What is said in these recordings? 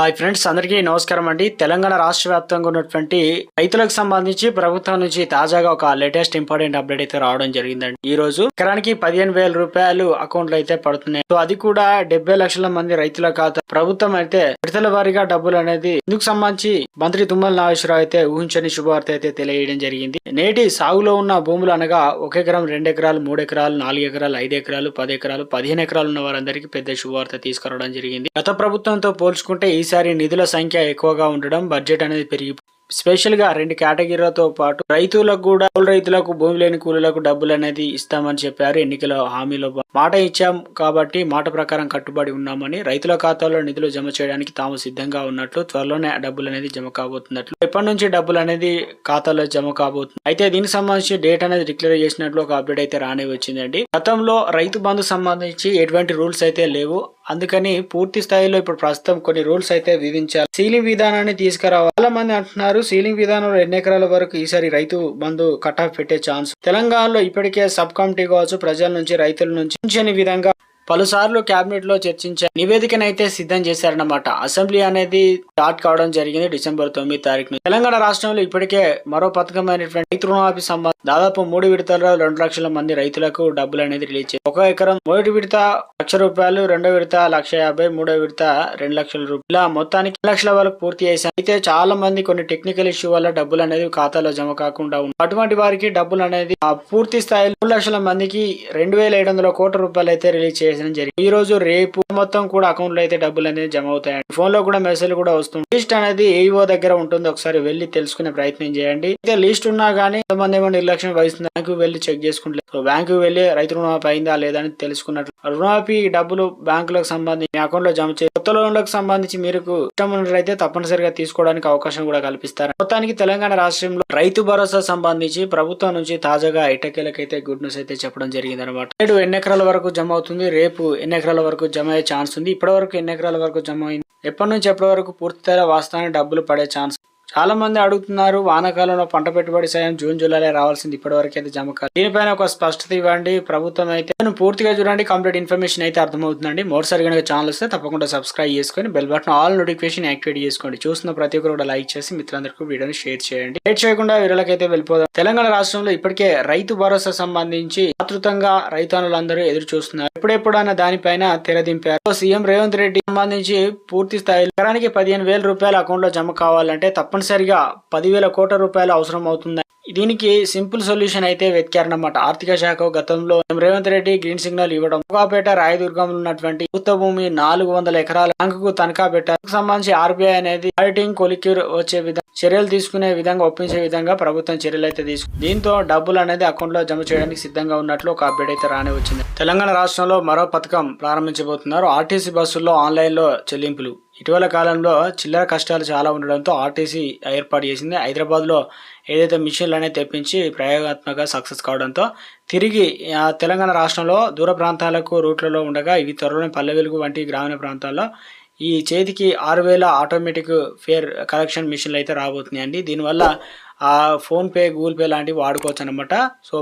Hi friends అందరికీ నమస్కారం అండి. తెలంగాణ రాష్ట్ర వ్యాప్తంగా ఉన్నటువంటి రైతులకు సంబంధించి ప్రభుత్వం నుంచి తాజాగా ఒక లేటెస్ట్ ఇంపార్టెంట్ అప్డేట్ అయితే రావడం జరిగిందండి. ఈ రోజు ఎకరానికి పదిహేను వేల రూపాయలు అకౌంట్లో అయితే పడుతున్నాయి. సో అది కూడా డెబ్బై లక్షల మంది రైతుల ఖాతా. ప్రభుత్వం అయితే విడతల వారీగా డబ్బులు అనేది ఇందుకు సంబంధించి మంత్రి తుమ్మల నాగేశ్వరరావు అయితే ఊహించని శుభవార్త అయితే తెలియజేయడం జరిగింది. నేటి సాగులో ఉన్న భూములు అనగా ఒక ఎకరం రెండు ఎకరాలు మూడు ఎకరాలు నాలుగు ఎకరాలు ఐదు ఎకరాలు పది ఎకరాలు పదిహేను ఎకరాలు ఉన్న వారందరికీ పెద్ద శుభవార్త తీసుకురావడం జరిగింది. గత ప్రభుత్వంతో పోల్చుకుంటే ఈసారి నిధుల సంఖ్య ఎక్కువగా ఉండడం బడ్జెట్ అనేది పెరిగి స్పెషల్గా రెండు కేటగిరీలతో పాటు రైతులకు కూడా కౌలు రైతులకు భూమి లేని కూలీలకు డబ్బులు అనేది ఇస్తామని చెప్పారు ఎన్నికల హామీలో మాట ఇచ్చాం కాబట్టి మాట ప్రకారం కట్టుబడి ఉన్నామని రైతుల ఖాతాలో నిధులు జమ చేయడానికి తాము సిద్ధంగా ఉన్నట్లు త్వరలోనే డబ్బులు అనేది జమ కాబోతున్నట్లు. ఎప్పటి నుంచి డబ్బులు అనేది ఖాతాలో జమ కాబోతుంది అయితే దీనికి సంబంధించి డేట్ అనేది డిక్లేర్ చేసినట్లు ఒక అప్డేట్ అయితే రానే వచ్చిందండి. గతంలో రైతు బంధు సంబంధించి ఎటువంటి రూల్స్ అయితే లేవు. అందుకని పూర్తి స్థాయిలో ఇప్పుడు ప్రస్తుతం కొన్ని రూల్స్ అయితే విధించాలి సీలింగ్ విధానాన్ని తీసుకురావాలి. చాలా మంది అంటున్నారు సీలింగ్ విధానంలో ఎన్ని ఎకరాల వరకు ఈసారి రైతు బంధు కట్ ఆఫ్ పెట్టే ఛాన్స్. తెలంగాణలో ఇప్పటికే సబ్ కమిటీ కావచ్చు ప్రజల నుంచి రైతుల నుంచి విధంగా పలుసార్లు కేబినెట్లో చర్చించే నివేదికనైతే సిద్ధం చేశారన్నమాట. అసెంబ్లీ అనేది స్టార్ట్ కావడం జరిగింది డిసెంబర్ తొమ్మిది తారీఖున తెలంగాణ రాష్ట్రంలో ఇప్పటికే మరో పథకమైనటువంటి రైతు రుణమాఫీ సంబంధం దాదాపు మూడు విడతల్లో రెండు లక్షల మంది రైతులకు డబ్బులు అనేది రిలీజ్ చేశారు. ఒక ఎకరం మొదటి విడత లక్ష రూపాయలు రెండో విడత లక్ష యాభై మూడో విడత రెండు లక్షల రూపాయలు. ఇలా మొత్తానికి లక్షల వరకు పూర్తి చేశారు. అయితే చాలా మంది కొన్ని టెక్నికల్ ఇష్యూ వల్ల డబ్బులు అనేది ఖాతాలో జమ కాకుండా ఉంది అటువంటి వారికి డబ్బులు అనేది ఆ పూర్తి స్థాయిలో మూడు లక్షల మందికి రెండు వేల ఏడు వందల కోట్ల రూపాయలు అయితే రిలీజ్ చేయడం జరిగింది. ఈ రోజు రేపు మొత్తం కూడా అకౌంట్లో అయితే డబ్బులు అనేది జమ అవుతాయి. ఫోన్లో కూడా మెసేజ్ కూడా వస్తుంది లిస్ట్ అనేది ఏఓ దగ్గర ఉంటుంది. ఒకసారి వెళ్ళి తెలుసుకునే ప్రయత్నం చేయండి. అయితే లిస్ట్ ఉన్నా కానీ కొంతమంది ఏమో నిర్లక్ష్యం వహిస్తుంది బ్యాంకు వెళ్ళి చెక్ చేసుకుంటారు బ్యాంకు వెళ్ళి రైతు రుణమాఫీ అయిందా లేదా అని తెలుసుకున్నట్లు. రుణమాఫీ డబ్బులు బ్యాంకులకు సంబంధించి మీ అకౌంట్లో జమ చేసి కొత్త లోన్లకు సంబంధించి మీరు ఇష్టం ఉన్నట్లయితే తప్పనిసరిగా తీసుకోవడానికి అవకాశం కూడా కల్పిస్తారు. మొత్తానికి తెలంగాణ రాష్ట్రంలో రైతు భరోసా సంబంధించి ప్రభుత్వం నుంచి తాజాగా ఇటకేలకైతే గుడ్ న్యూస్ అయితే చెప్పడం జరిగింది అనమాట నేడు ఎన్ని ఎకరాల వరకు జమ అవుతుంది. రేపు ఎన్ని ఎకరాల వరకు జమ అయ్యే ఛాన్స్ ఉంది. ఇప్పటి వరకు ఎన్ని ఎకరాల వరకు జమ అయింది. ఎప్పటి నుంచి ఎప్పటి వరకు పూర్తిగా వాస్తవానికి డబ్బులు పడే ఛాన్స్ చాలా మంది అడుగుతున్నారు వానాకాలంలో పంట పెట్టుబడి సాయం జూన్ జూలైలో రావాల్సింది ఇప్పటివరకు అయితే జమ కాదు దీనిపైన ఒక స్పష్టత ఇవ్వండి. ప్రభుత్వం అయితే పూర్తిగా చూడండి కంప్లీట్ ఇన్ఫర్మేషన్ అయితే అర్థమవుతుందండి. మరోసారి కనుక ఛానల్ వస్తే తప్పకుండా సబ్స్క్రైబ్ చేసుకొని bell button all notification activate చేసుకోండి. చూస్తున్న ప్రతి ఒక్కరు కూడా లైక్ చేసి మిత్రులందరికీ వీడియోని షేర్ చేయండి. షేర్ చేయకుండా వీళ్ళకైతే వెళ్ళిపోదాం. తెలంగాణ రాష్ట్రంలో ఇప్పటికే రైతు భరోసా సంబంధించి ఆతృతంగా రైతన్నులందరూ ఎదురు చూస్తున్నారు. ఎప్పుడెప్పుడు అన్న దానిపైన తెరదింపారు సీఎం రేవంత్ రెడ్డి సంబంధించి పూర్తి స్థాయిలో ఎకరానికి పదిహేను వేల రూపాయలు అకౌంట్లో జమ కావాలంటే తప్పనిసరిగా పదివేల కోట్ల రూపాయలు అవసరం అవుతుంది దీనికి సింపుల్ సొల్యూషన్ అయితే వెతికారనమాట ఆర్థిక శాఖ గతంలో రేవంత్ రెడ్డి గ్రీన్ సిగ్నల్ ఇవ్వడం కోకాపేట రాయదుర్గంలో ఉన్నటువంటి ప్రభుత్వ భూమి నాలుగు వందల ఎకరాల బ్యాంకుకు తనఖా పెట్టారు. సంబంధించి ఆర్బీఐ అనేది ఆడిటింగ్ కొలిక్యూర్ వచ్చే విధంగా చర్యలు తీసుకునే విధంగా ఒప్పించే విధంగా ప్రభుత్వం చర్యలు అయితే తీసుకుంది. దీంతో డబ్బులు అనేది అకౌంట్లో జమ చేయడానికి సిద్ధంగా ఉన్నట్లు ఒక అప్డేట్ అయితే రాని వచ్చింది. తెలంగాణ రాష్ట్రంలో మరో పథకం ప్రారంభించబోతున్నారు. ఆర్టీసీ బస్సుల్లో ఆన్లైన్లో చెల్లింపులు. ఇటీవల కాలంలో చిల్లర కష్టాలు చాలా ఉండడంతో ఆర్టీసీ ఏర్పాటు చేసింది. హైదరాబాద్లో ఏదైతే మిషన్లు అనేది తెప్పించి ప్రయోగాత్మక సక్సెస్ కావడంతో తిరిగి తెలంగాణ రాష్ట్రంలో దూర ప్రాంతాలకు రూట్లలో ఉండగా ఇవి త్వరలోనే పల్లె వెలుగు వంటి గ్రామీణ ప్రాంతాల్లో ఈ చేతికి ఆరు వేల ఆటోమేటిక్ ఫేర్ కలెక్షన్ మిషన్లు అయితే రాబోతున్నాయండి. దీనివల్ల ఫోన్పే గూగుల్ పే లాంటివి వాడుకోవచ్చు అనమాట సో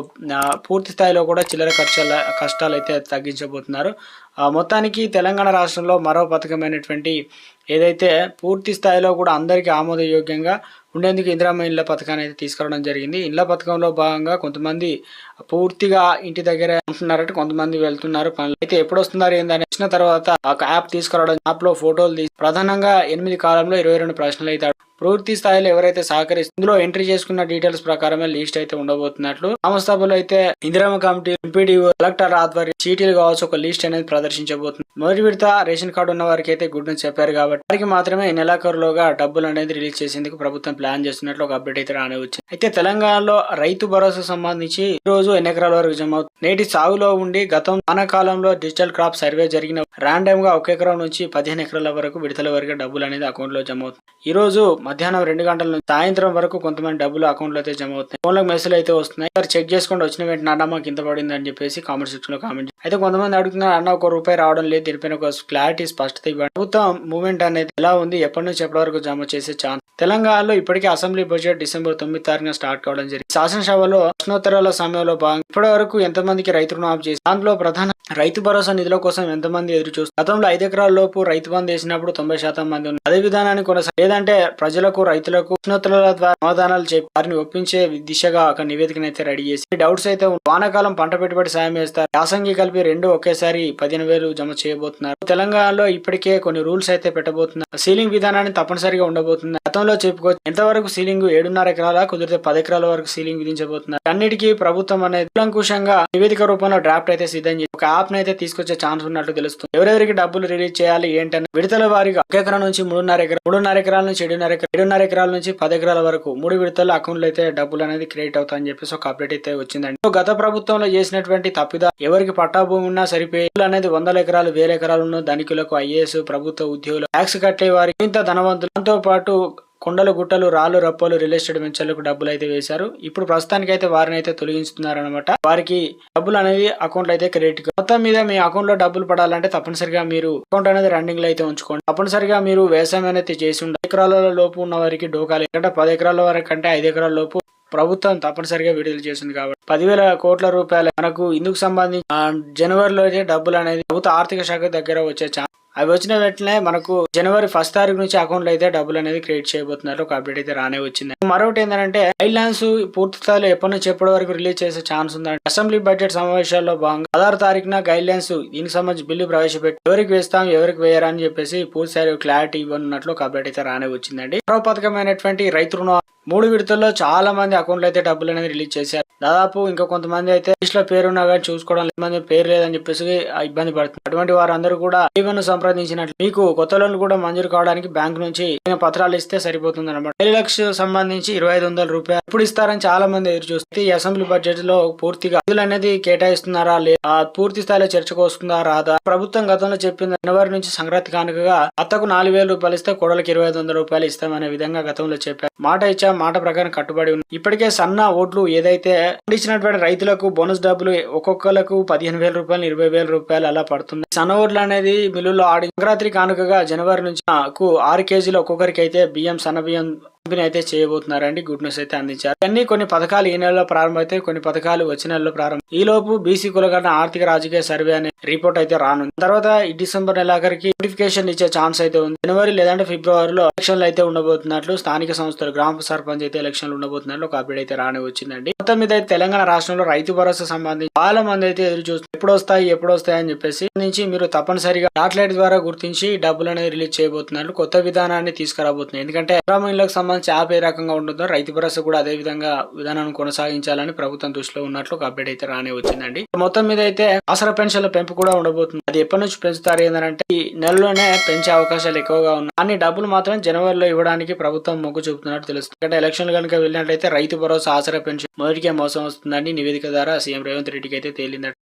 పూర్తి స్థాయిలో కూడా చిల్లర ఖర్చుల కష్టాలు అయితే తగ్గించబోతున్నారు. ఆ, మొత్తానికి తెలంగాణ రాష్ట్రంలో మరో పథకమైనటువంటి ఏదైతే పూర్తి స్థాయిలో కూడా అందరికీ ఆమోదయోగ్యంగా ఉండేందుకు ఇందిరామ ఇళ్ళ పథకాన్ని అయితే తీసుకురావడం జరిగింది. ఇళ్ళ పథకంలో భాగంగా కొంతమంది పూర్తిగా ఇంటి దగ్గర ఉంటున్నారంటే కొంతమంది వెళ్తున్నారు. పనులు అయితే ఎప్పుడు వస్తున్నారు ఏందని వచ్చిన తర్వాత ఒక యాప్ తీసుకురావడం యాప్లో ఫోటోలు తీసి ప్రధానంగా ఎనిమిది కాలంలో ఇరవై రెండు ప్రశ్నలు అయితే ప్రవృత్తి పూర్తి స్థాయిలో ఎవరైతే సహకరిస్తూ ఇందులో ఎంట్రీ చేసుకున్న డీటెయిల్స్ ప్రకారమే లిస్ట్ అయితే ఉండబోతున్నట్లు. గ్రామసభలో అయితే ఇందిరామ కమిటీ ఎంపీడీఓ కలెక్టర్ ఆధ్వర్యం చీటీలు కావచ్చు ఒక లిస్ట్ అనేది ప్రదర్శించబోతుంది మొదటి విడత రేషన్ కార్డు ఉన్న వారికి అయితే గుడ్ న్యూస్ చెప్పారు కాబట్టి వారికి మాత్రమే ఈ నెలాఖరులోగా డబ్బులు అనేది రిలీజ్ చేసేందుకు ప్రభుత్వం ప్లాన్ చేస్తున్నట్లు ఒక అప్డేట్ అయితే రానే వచ్చింది. అయితే తెలంగాణలో రైతు భరోసా సంబంధించి ఈ రోజు ఎన్ని ఎకరాల వరకు జమ అవుతుంది? నేటి సాగులో ఉండి గతం వానాకాలంలో డిజిటల్ క్రాప్ సర్వే జరిగిన ర్యాండమ్గా ఒక ఎకరం నుంచి పదిహేను ఎకరాల వరకు విడతల వరకు డబ్బులు అనేది అకౌంట్లో జమ అవుతుంది. ఈ రోజు మధ్యాహ్నం రెండు గంటల నుంచి సాయంత్రం వరకు కొంతమంది డబ్బులు అకౌంట్లో అయితే జమ అవుతాయి ఫోన్లకు మెసేజ్ అయితే వస్తున్నాయి. సార్ చెక్ చేసుకోండి వచ్చిన వెంటనే అన్న మాకు ఇంత పడింది అని చెప్పేసి కామెంట్ సెక్షన్లో కామెంట్ అయితే కొంతమంది అడుగుతున్నారు అన్న ఒక రూపాయి రావడం లేదు. దీనిపైన ఒక క్లారిటీ స్పష్టత ఇవ్వండి. ప్రభుత్వం మూవ్మెంట్ అనేది ఎలా ఉంది? ఎప్పటి నుంచి ఎప్పటి వరకు జమ చేసే ఛాన్స్ తెలంగాణలో ఇప్పటికే అసెంబ్లీ బడ్జెట్ డిసెంబర్ తొమ్మిది తారీఖున స్టార్ట్ కావడం జరిగింది. శాసనసభలో ప్రశ్నోత్తరాల సమయంలో భాగంగా ఇప్పటి వరకు ఎంతమందికి రైతు రుణమాఫీ చేసి దాంట్లో ప్రధాన రైతు భరోసా నిధుల కోసం ఎంతమంది ఎదురు చూస్తారు గతంలో ఐదు ఎకరాల లోపు రైతు బంద్ వేసినప్పుడు తొంభై శాతం మంది ఉన్నారు. అదే విధానాన్ని కొనసాగి లేదంటే ప్రజలకు రైతులకు ప్రశ్నోత్తరాల ద్వారా సమాధానాలు చెప్పి వారిని ఒప్పించే దిశగా ఒక నివేదికను అయితే రెడీ చేసి డౌట్స్ అయితే వానాకాలం పంట పెట్టుబడి సాయం చేస్తారు. యాసంగి కలిపి రెండు ఒకేసారి పదిహేను వేలు జమ చేయబోతున్నారు. తెలంగాణలో ఇప్పటికే కొన్ని రూల్స్ అయితే పెట్టబోతున్నారు. సీలింగ్ విధానాన్ని తప్పనిసరిగా ఉండబోతుంది గతంలో చెప్పుకోవచ్చు ఎంతవరకు సీలింగ్ ఏడున్నర ఎకరాల కుదిరితే పది ఎకరాల వరకు సీలింగ్ విధించబోతున్నారు. అన్నిటికీ ప్రభుత్వం అనేది కూలంకుషంగా నివేదిక రూపంలో డ్రాఫ్ట్ అయితే సిద్ధం చేసి ఒక యాప్ అయితే తీసుకొచ్చే ఛాన్స్ ఉన్నట్టు తెలుస్తుంది. ఎవరెవరికి డబ్బులు రిలీజ్ చేయాలి ఏంటని విడతల వారిగా ఒక ఎకరం నుంచి మూడున్నర ఎకరం మూడున్నర ఎకరాల నుంచి ఏడున్నర ఏడున్నర ఎకరాల నుంచి పది ఎకరాల వరకు మూడు విడతల అకౌంట్లు అయితే డబ్బులు అనేది క్రియేట్ అవుతాయని చెప్పేసి ఒక అప్డేట్ అయితే వచ్చిందండి. గత ప్రభుత్వంలో చేసినటువంటి తప్పిదా ఎవరికి పట్టా భూమి ఉన్నా సరిపోయి అనేది వందల ఎకరాలు వేల ఎకరాలు ఉన్న ధనికులకు ఐఏఎస్ ప్రభుత్వ ఉద్యోగులు ట్యాక్స్ కట్టే వారికి ఇంత ధనవంతులు. దాంతో పాటు కొండలు గుట్టలు రాళ్ళు రప్పలు రియల్ ఎస్టేట్ వెంచర్లకు డబ్బులు అయితే వేశారు. ఇప్పుడు ప్రస్తుతానికి అయితే వారిని అయితే తొలగిస్తున్నారనమాట వారికి డబ్బులు అనేది అకౌంట్ అయితే క్రెడిట్ మొత్తం మీద మీ అకౌంట్లో డబ్బులు పడాలంటే తప్పనిసరిగా మీరు అకౌంట్ అనేది రన్నింగ్లో అయితే ఉంచుకోండి. తప్పనిసరిగా మీరు వ్యవసాయం అనేది చేసి ఉండాలి ఎకరాల లోపు ఉన్న వారికి డోకాలి. ఎందుకంటే పది ఎకరాల వరకు కంటే ఐదు ఎకరాల లోపు ప్రభుత్వం తప్పనిసరిగా విడుదల చేసింది కాబట్టి. పదివేల కోట్ల రూపాయలు మనకు ఇందుకు సంబంధించి జనవరిలో అయితే డబ్బులు అనేది ప్రభుత్వ ఆర్థిక శాఖ దగ్గర వచ్చే అవి వచ్చిన వెంటనే మనకు జనవరి ఫస్ట్ తారీఖు నుంచి అకౌంట్లో అయితే డబ్బులు అనేది క్రియేట్ చేయబోతున్నారు. ఒక అప్డేట్ అయితే రానే వచ్చింది. మరొకటి ఏంటంటే ఐలాన్స్ లైన్స్ పూర్తి స్థాయిలో ఎప్పటి నుంచి ఎప్పటి వరకు రిలీజ్ చేసే ఛాన్స్ ఉందంటే అసెంబ్లీ బడ్జెట్ సమావేశాల్లో భాగంగా పదహారు తారీఖున గైడ్ లైన్స్ దీనికి సంబంధించి బిల్లు ప్రవేశపెట్టి ఎవరికి వేస్తాం ఎవరికి వేయరా అని చెప్పేసి పూర్తి స్థాయిలో క్లారిటీ ఇవ్వనున్నట్లు ఒక అప్డేట్ అయితే రానే వచ్చిందండి. మరో పథకమైనటువంటి రైతు రుణ మూడు విడతల్లో చాలా మంది అకౌంట్లు అయితే డబ్బులు అనేది రిలీజ్ చేశారు. దాదాపు ఇంకా కొంతమంది అయితే లిస్ట్లో పేరు ఉన్నా కానీ చూసుకోవడం మంది పేరు లేదని చెప్పేసి ఇబ్బంది పడుతుంది అటువంటి వారందరూ కూడా ఈవెన్ సంప్రదించినట్లు మీకు కొత్త లోన్లు కూడా మంజూరు కావడానికి బ్యాంక్ నుంచి పత్రాలు ఇస్తే సరిపోతుంది అనమాట ఏడు లక్షలు సంబంధించి ఇరవై ఐదు వందల రూపాయలు ఇప్పుడు ఇస్తారని చాలా మంది ఎదురు చూస్తే ఈ అసెంబ్లీ బడ్జెట్లో పూర్తిగా నిధులు అనేది కేటాయిస్తున్నారా లేదా పూర్తి స్థాయిలో చర్చకు వస్తుందా రాదా? ప్రభుత్వం గతంలో చెప్పింది జనవరి నుంచి సంక్రాంతి కానుకగా అత్తకు నాలుగు వేల రూపాయలు ఇస్తే కోడలకు ఇరవై ఐదు వందల రూపాయలు ఇస్తామనే విధంగా గతంలో చెప్పారు. మాట ఇచ్చాము మాట ప్రకారం కట్టుబడి ఉంది ఇప్పటికే సన్న ఓట్లు ఏదైతే పండించినటువంటి రైతులకు బోనస్ డబ్బులు ఒక్కొక్కలకు పదిహేను వేల రూపాయలు ఇరవై వేల రూపాయలు అలా పడుతుంది సన్న ఓట్లు అనేది మిల్లులో ఆడి సంక్రాంతి కానుకగా జనవరి నుంచి ఆరు కేజీలు ఒక్కొక్కరికి అయితే బియ్యం సన్న బియ్యం పంపిణీ అయితే చేయబోతున్నారండి. గుడ్ న్యూస్ అయితే అందించారు. అన్ని కొన్ని పథకాలు ఈ నెలలో ప్రారంభమైతే కొన్ని పథకాలు వచ్చే నెలలో ప్రారంభం. ఈ లోపు బీసీ కులగణ ఆర్థిక రాజకీయ సర్వే అనే రిపోర్ట్ అయితే రానుంది. తర్వాత ఈ డిసెంబర్ నెలాఖరికి నోటిఫికేషన్ ఇచ్చే ఛాన్స్ అయితే ఉంది. జనవరి లేదంటే ఫిబ్రవరిలో ఎలక్షన్లు అయితే ఉండబోతున్నట్లు స్థానిక సంస్థలు గ్రామ సర్పంచ్ అయితే ఎలక్షన్లు ఉండబోతున్నట్లు ఒక అప్డేట్ అయితే రాని వచ్చిందండి. మొత్తం మీద అయితే తెలంగాణ రాష్ట్రంలో రైతు భరోసా సంబంధించి చాలా మంది అయితే ఎదురు చూస్తారు ఎప్పుడు వస్తాయి ఎప్పుడు వస్తాయి అని చెప్పేసి నుంచి మీరు తప్పనిసరిగా సాటిలైట్ ద్వారా గుర్తించి డబ్బులు అనేది రిలీజ్ చేయబోతున్నారు. కొత్త విధానాన్ని తీసుకురాబోతున్నారు. ఎందుకంటే గ్రామీణులకు సంబంధించి యాప్ ఏ రకంగా ఉంటుందో రైతు భరోసా కూడా అదే విధంగా విధానాన్ని కొనసాగించాలని ప్రభుత్వం దృష్టిలో ఉన్నట్లు ఒక అప్డేట్ అయితే రానే వచ్చిందండి. మొత్తం మీద అయితే ఆసర పెన్షన్ల పెంపు కూడా ఉండబోతుంది. అది ఎప్పటి నుంచి పెంచుతారు ఏంటంటే ఈ నెలలోనే పెంచే అవకాశాలు ఎక్కువగా ఉన్నాయి. అన్ని డబ్బులు మాత్రం జనవరిలో ఇవ్వడానికి ప్రభుత్వం మొగ్గు చూపుతున్నట్టు తెలుస్తుంది. ఎందుకంటే ఎలక్షన్లు కనుక వెళ్ళినట్లయితే రైతు భరోసా ఆసర పెన్షన్ మొదటికే మోసం వస్తుందని నివేదిక ద్వారా సీఎం రేవంత్ రెడ్డికి అయితే తేలిందట.